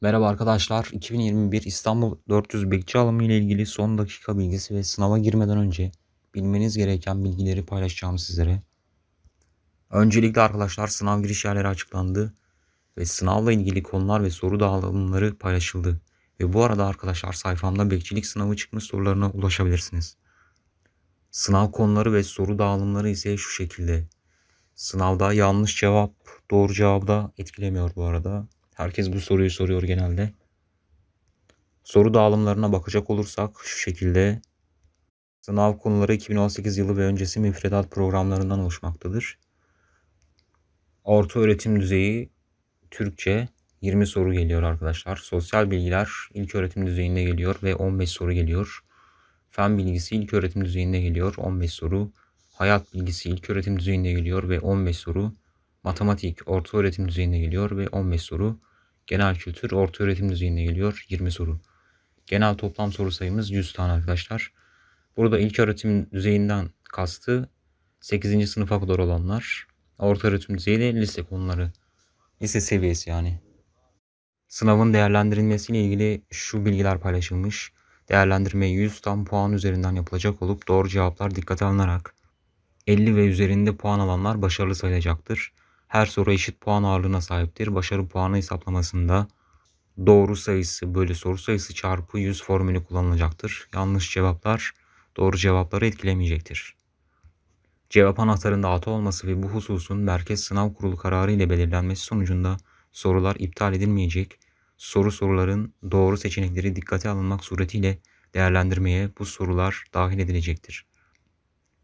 Merhaba arkadaşlar. 2021 İstanbul 400 bekçi alımı ile ilgili son dakika bilgisi ve sınava girmeden önce bilmeniz gereken bilgileri paylaşacağım sizlere. Öncelikle arkadaşlar sınav giriş yerleri açıklandı ve sınavla ilgili konular ve soru dağılımları paylaşıldı. Ve bu arada arkadaşlar sayfamda bekçilik sınavı çıkmış sorularına ulaşabilirsiniz. Sınav konuları ve soru dağılımları ise şu şekilde. Sınavda yanlış cevap doğru cevabı da etkilemiyor bu arada. Herkes bu soruyu soruyor genelde. Soru dağılımlarına bakacak olursak şu şekilde. Sınav konuları 2018 yılı ve öncesi müfredat programlarından oluşmaktadır. Orta öğretim düzeyi Türkçe 20 soru geliyor arkadaşlar. Sosyal bilgiler ilk öğretim düzeyinde geliyor ve 15 soru geliyor. Fen bilgisi ilk öğretim düzeyinde geliyor 15 soru. Hayat bilgisi ilk öğretim düzeyinde geliyor ve 15 soru. Matematik orta öğretim düzeyinde geliyor ve 15 soru. Genel kültür orta öğretim düzeyinde geliyor 20 soru. Genel toplam soru sayımız 100 tane arkadaşlar. Burada ilk öğretim düzeyinden kastı 8. sınıfa kadar olanlar. Orta öğretim düzeyi de lise konuları. Lise seviyesi yani. Sınavın değerlendirilmesiyle ilgili şu bilgiler paylaşılmış. Değerlendirme 100 tam puan üzerinden yapılacak olup doğru cevaplar dikkate alınarak 50 ve üzerinde puan alanlar başarılı sayılacaktır. Her soru eşit puan ağırlığına sahiptir. Başarı puanı hesaplamasında doğru sayısı bölü soru sayısı çarpı 100 formülü kullanılacaktır. Yanlış cevaplar doğru cevapları etkilemeyecektir. Cevap anahtarında hata olması ve bu hususun Merkez Sınav Kurulu kararı ile belirlenmesi sonucunda sorular iptal edilmeyecek. Soru soruların doğru seçenekleri dikkate alınmak suretiyle değerlendirmeye bu sorular dahil edilecektir.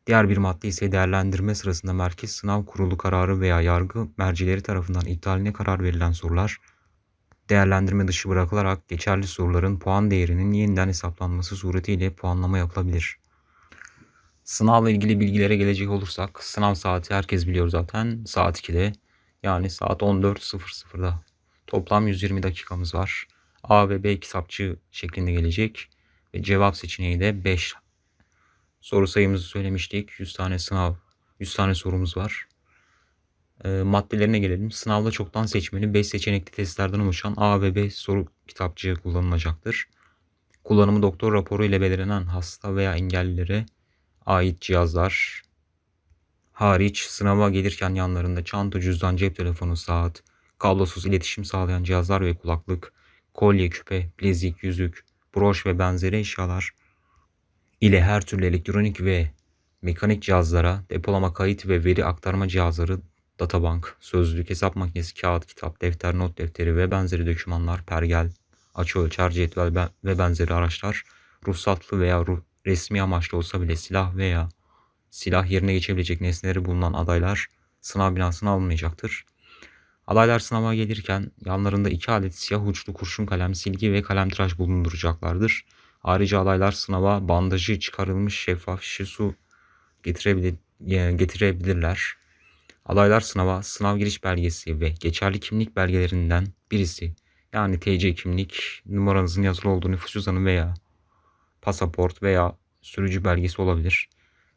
Diğer bir madde ise değerlendirme sırasında Merkez Sınav Kurulu kararı veya yargı mercileri tarafından iptaline karar verilen sorular değerlendirme dışı bırakılarak geçerli soruların puan değerinin yeniden hesaplanması suretiyle puanlama yapılabilir. Sınavla ilgili bilgilere gelecek olursak sınav saati herkes biliyor zaten saat 2'de yani saat 14.00'da toplam 120 dakikamız var. A ve B kitapçı şeklinde gelecek ve cevap seçeneği de 5 Soru sayımızı söylemiştik. 100 tane sınav, 100 tane sorumuz var. E, maddelerine gelelim. Sınavda çoktan seçmeli 5 seçenekli testlerden oluşan A ve B soru kitapçığı kullanılacaktır. Kullanımı doktor raporu ile belirlenen hasta veya engellilere ait cihazlar hariç sınava gelirken yanlarında çanta, cüzdan, cep telefonu, saat, kablosuz iletişim sağlayan cihazlar ve kulaklık, kolye, küpe, bilezik, yüzük, broş ve benzeri eşyalar ile her türlü elektronik ve mekanik cihazlara, depolama kayıt ve veri aktarma cihazları, databank, sözlük, hesap makinesi, kağıt, kitap, defter, not defteri ve benzeri dokümanlar, pergel, açı ölçer, cetvel ve benzeri araçlar, ruhsatlı veya resmi amaçlı olsa bile silah veya silah yerine geçebilecek nesneleri bulunan adaylar sınav binasına alınmayacaktır. Adaylar sınava gelirken yanlarında iki adet siyah uçlu kurşun kalem, silgi ve kalemtıraş bulunduracaklardır. Ayrıca adaylar sınava bandajı çıkarılmış şeffaf şişe su getirebilir, getirebilirler. Adaylar sınava sınav giriş belgesi ve geçerli kimlik belgelerinden birisi yani TC kimlik numaranızın yazılı olduğu nüfus cüzdanı veya pasaport veya sürücü belgesi olabilir.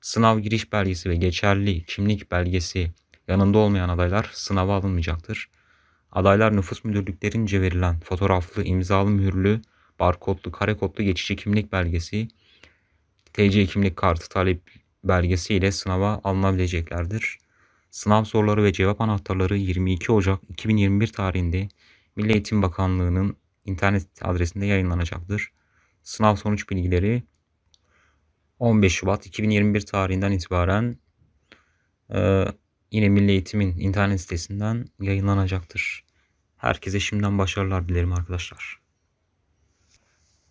Sınav giriş belgesi ve geçerli kimlik belgesi yanında olmayan adaylar sınava alınmayacaktır. Adaylar nüfus müdürlüklerince verilen fotoğraflı imzalı mühürlü barkodlu, kare kodlu geçici kimlik belgesi, TC kimlik kartı talep belgesi ile sınava alınabileceklerdir. Sınav soruları ve cevap anahtarları 22 Ocak 2021 tarihinde Milli Eğitim Bakanlığı'nın internet adresinde yayınlanacaktır. Sınav sonuç bilgileri 15 Şubat 2021 tarihinden itibaren e, yine Milli Eğitim'in internet sitesinden yayınlanacaktır. Herkese şimdiden başarılar dilerim arkadaşlar.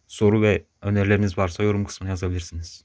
Soru ve önerileriniz varsa yorum kısmına yazabilirsiniz.